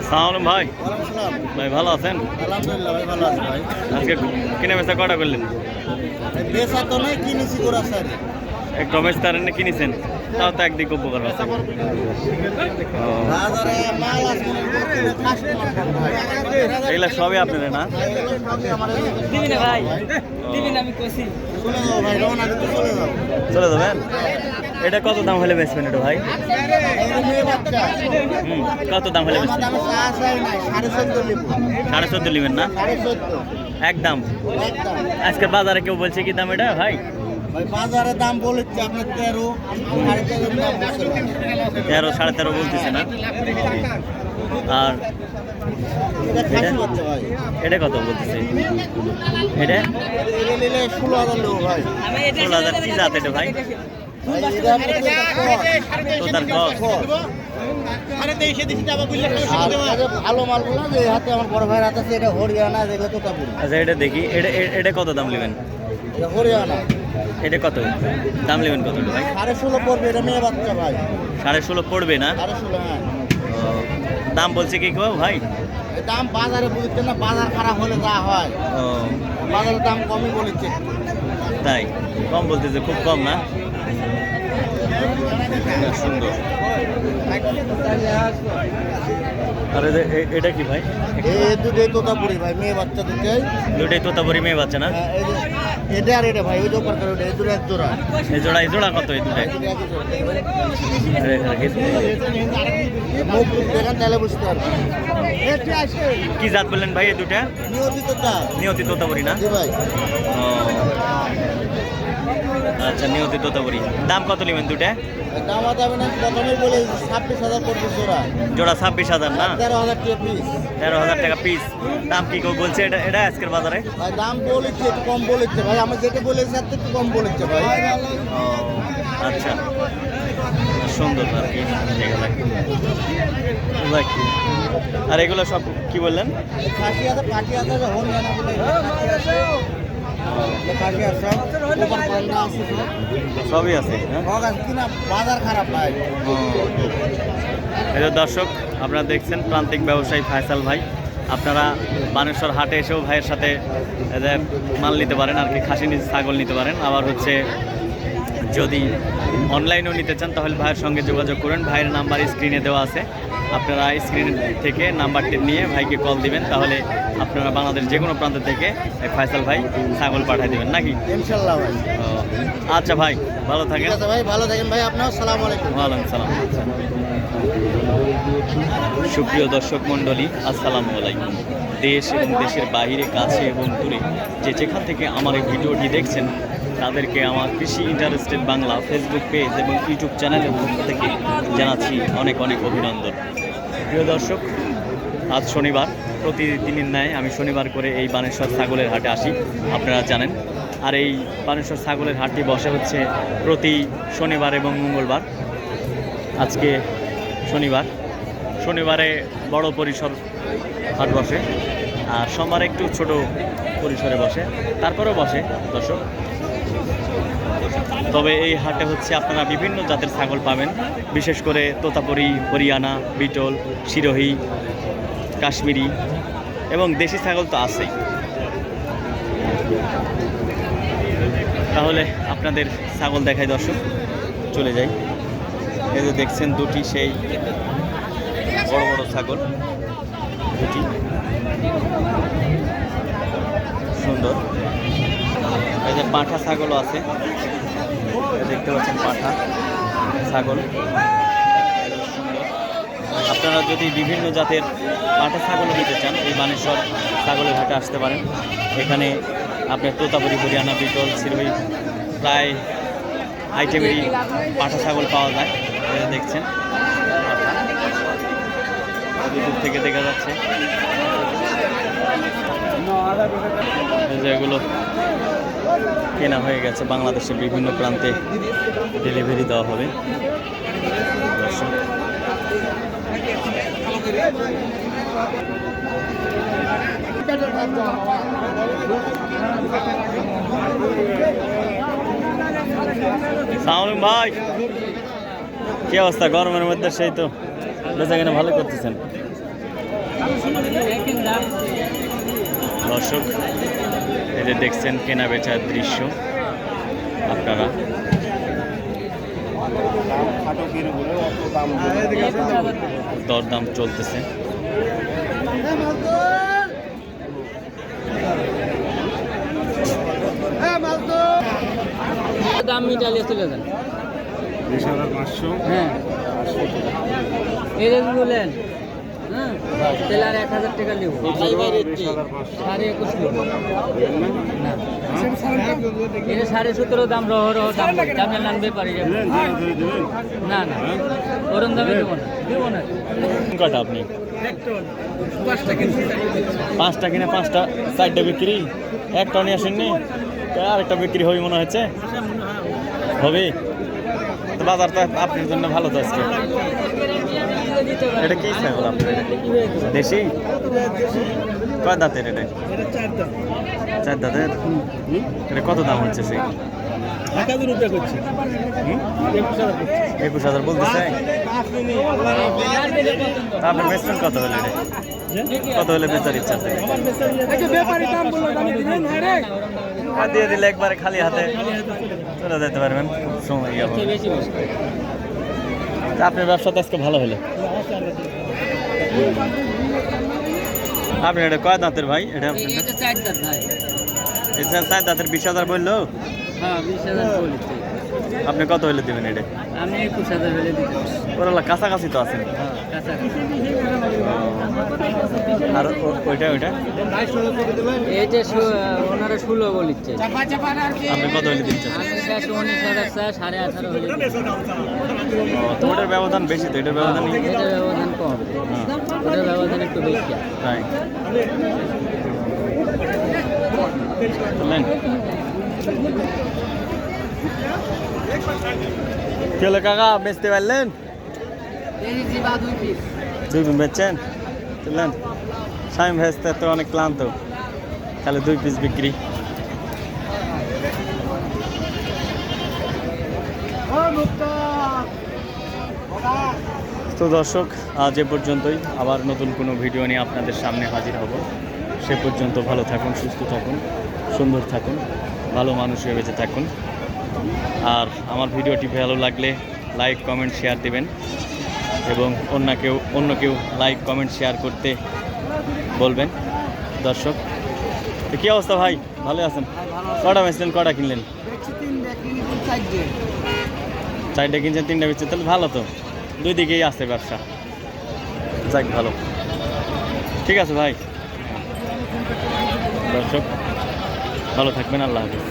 আসসালামু ভাই। ভাই ভালো আছেন? আলহামদুলিল্লাহ ভাই ভালো আছি ভাই। আজকে কিনে বেচা কটা করলেন? বেচা তো নাই কিনেছি গোড়া স্যার এক রমেশ তারেন কিনেছেন? তাও তো একদিক উপকার আছে এগুলা সবই আপনাদের না? দিবি না ভাই। দিবি না আমি কষি চলে যাও ভাই রওনা দিতে চলে যাও। চলে যাবেন? এটা কত দাম হলে বেচবেন এটা ভাই? কত দাম হলে সাড়ে চোদ্দ নেবেন না? একদম। আজকে বাজারে কেউ বলছে কি দাম এটা ভাই? দাম তেরো, সাড়ে তেরো বলতেছে না? আর এটা? কত বলতেছে? এটা? ষোলো হাজার ষোলো হাজার কি জাত এটা ভাই? ভালো মালগুলো যে হাতে আমার বড় ভাইয়ের হাতে আছে এটা হরিয়ানা যেগুলো তোতাপুরি আচ্ছা এটা দেখি। এটা এটা কত দাম নেবেন? এটা হরিয়ানা এটা কত? দাম নেবেন কত ভাই সাড়ে ষোলো পড়বে এটা মেয়ে বাচ্চা ভাই? সাড়ে ষোলো পড়বে না? সাড়ে ষোলো হ্যাঁ দাম বলছে কি কেউ ভাই? দাম বাজারে বুঝতে না বাজার খারাপ হলে যা হয় বাজারের দাম কমই বলেছে। তাই কম বলতেছে খুব কম না? সুন্দর আর এটা কি ভাই? এই দুটোই তোতাপুরি ভাই মেয়ে বাচ্চা দুটোই। দুটাই তোতাপুরি মেয়ে বাচ্চা না? হ্যাঁ, এটা আর এটা ভাই ওই দোকান করে ওটা এই দুটো এক জোড়া। এই জোড়া এই জোড়া কত এই দুটাই? এই দুটো এক জোড়া। মুখ দেখেন তাহলে বুঝতে পারবেন। কি জাত বললেন ভাই এই দুটা? নিয়মিত তা নিয়তি তোতাপুরি না? জি ভাই। ও। আচ্ছা নিয়তি তোতাপুরি। দাম কত নেবেন দুটা? দাম দামি না প্রথমেই বলে ছাব্বিশ হাজার পড়বে জোড়া। জোড়া ছাব্বিশ হাজার না? তেরো হাজার টাকা পিস তেরো হাজার টাকা পিস দাম কি কেউ বলছে এটা এটা আজকের বাজারে? ভাই দাম বলেছে একটু কম বলেছে। ভাই আমি যেটা বলেছি তার একটু কম বলেছে ভাই। আচ্ছা। সুন্দর আর কি আর এগুলো সব কি বললেন? সবই আছে হ্যাঁ? হক আছে কিনা বাজার খারাপ ভাই। ও। এই যে দর্শক আপনারা দেখছেন প্রান্তিক ব্যবসায়ী ফায়সাল ভাই। আপনারা বানেশ্বর হাটে এসেও ভাইয়ের সাথে মাল নিতে পারেন আর কি খাসি ছাগল নিতে পারেন। আবার হচ্ছে যদি অনলাইনেও নিতে চান তাহলে ভাইয়ের সঙ্গে যোগাযোগ করুন। ভাইয়ের নাম্বার স্ক্রিনে দেওয়া আছে। আপনারা স্ক্রিন থেকে নাম্বারটি নিয়ে ভাইকে কল দিবেন তাহলে আপনারা বাংলাদেশ যে কোনো প্রান্ত থেকে এই ফায়সাল ভাই ছাগল পাঠিয়ে দেবেন নাকি? ইনশাল্লাহ ভাই। আচ্ছা ভাই ভালো থাকেন। ভাই ভালো থাকেন ভাই আপনার সালাম আলাইকুম। ওয়ালাইকুম সালাম। সুপ্রিয় দর্শক মণ্ডলী আসসালামু আলাইকুম। দেশ এবং দেশের বাইরে কাছে এবং দূরে যে যেখান থেকে আমার এই ভিডিওটি দেখছেন তাদেরকে আমার কৃষি ইন্টারেস্টেড বাংলা ফেসবুক পেজ এবং ইউটিউব চ্যানেলের পক্ষ থেকে জানাচ্ছি অনেক অনেক অভিনন্দন। প্রিয় দর্শক, আজ শনিবার, প্রতিদিনের ন্যায় আমি শনিবার করে এই বানেশ্বর ছাগলের হাটে আসি, আপনারা জানেন। আর এই বানেশ্বর ছাগলের হাটটি বসে হচ্ছে প্রতি শনিবার এবং মঙ্গলবার। আজকে শনিবার, শনিবারে বড় পরিসর হাট বসে, আর সোমবারে একটু ছোট পরিসরে বসে, তারপরেও বসে, দর্শক। তবে এই হাটে হচ্ছে আপনারা বিভিন্ন জাতের ছাগল পাবেন। বিশেষ করে তোতাপুরি, হরিয়ানা, বিটল সিরোহি কাশ্মীরি এবং দেশি ছাগল তো আছেই। তাহলে আপনাদের ছাগল দেখাই দর্শক, চলে যাই। এই যে দেখছেন দুটি সেই বড় বড় ছাগল। দুটি। সুন্দর। পাঁঠা ছাগলও আছে। দেখতে পাচ্ছেন পাঁঠা, ছাগল। আপনারা যদি বিভিন্ন জাতের পাঁঠা ছাগলও নিতে চান, এই বানেশ্বর ছাগলের ঘাটে আসতে পারেন। এখানে আপনার তোতাপুরি, হরিয়ানা, বিটল সিরবি প্রায় আইটেমেরই পাঠা ছাগল পাওয়া যায়। দেখছেন দূর থেকে দেখা যাচ্ছে। এই যে এগুলো কেনা হয়ে গেছে, বাংলাদেশের বিভিন্ন প্রান্তে ডেলিভারি দেওয়া হবে। ভাই। কি অবস্থা? গরমের মধ্যে সেই তো বেচা কেনা ভালো করতেছেন। দর্শক এই যে দেখছেন কেনা বেচার দৃশ্য আপনারা। দরদাম চলতেছে। দাম মিটালে চলে যান। বিশ হাজার পাঁচশো। হ্যাঁ। এরকম বলেন হ্যাঁ তাহলে আর এক হাজার টাকা নেব। সাড়ে একুশ নেব। এটা সাড়ে সতেরো দাম রহ রহ দাম দামে দিলেন না না। ওরম দামে দেবো না। দেবো না। কটা আপনি? পাঁচটা কিনে। পাঁচটা চারটা বিক্রি? একটা নিয়ে আসেননি? আরেকটা বিক্রি হবে মনে হচ্ছে? হবে? বাজারটা আপনার জন্য ভালো তো আজকে। এটা কি ছাগল আপনার দেশি? কয় দাঁতের এটা? চার দাঁতের? এটা কত দাম হচ্ছে সেই? একুশ হাজার বলতে চাই তা আপনার বেচছেন কত হলে এটা? কত হলে বেচার ইচ্ছা আছে? আর দিয়ে দিলে একবারে খালি হাতে চলে যেতে পারবেন সময় তা আপনার ব্যবসা তো আজকে ভালো হলো? আপনি এটা কয় দাঁতের ভাই? এটা এটা চার দাঁতের বিশ হাজার বলল? হ্যাঁ আপনি কত হলে দেবেন এটা? আমি একুশ হাজার হলে দিতে ওরা কাছাকাছি তো আছেন। আর ওইটা ওইটা? এই যে ওনারা ষোলো বলিচ্ছে আপনি কত হলে দিচ্ছেন? সাড়ে আঠারো হলে তো ওটার ব্যবধান বেশি তো এটার ব্যবধান এটার ব্যবধান কম। ওটার ব্যবধান একটু বেশি। তাই বুঝলেন কি হলো কাকা? বেচতে পারলেন? দুই পিস বেচছেন? বুঝলেন স্বামী ভেজতে তো অনেক ক্লান্ত। তাহলে দুই পিস বিক্রি। তো দর্শক আজ এ পর্যন্তই। আবার নতুন কোনো ভিডিও নিয়ে আপনাদের সামনে হাজির হব। সে পর্যন্ত ভালো থাকুন সুস্থ থাকুন সুন্দর থাকুন ভালো মানুষ হয়ে বেঁচে থাকুন। আর আমার ভিডিওটি ভালো লাগলে লাইক কমেন্ট শেয়ার দিবেন। এবং অন্য কেউ অন্য কেউ লাইক কমেন্ট শেয়ার করতে বলবেন। দর্শক তো কী অবস্থা ভাই? ভালো আছেন? কটা বেচলেন কটা কিনলেন? চারটে কিনছেন তিনটে বেচছেন তাহলে ভালো তো। দুই দিকেই আছে ব্যবসা। যাক ভালো। ঠিক আছে ভাই। দর্শক ভালো থাকবেন আল্লাহ হাফিজ।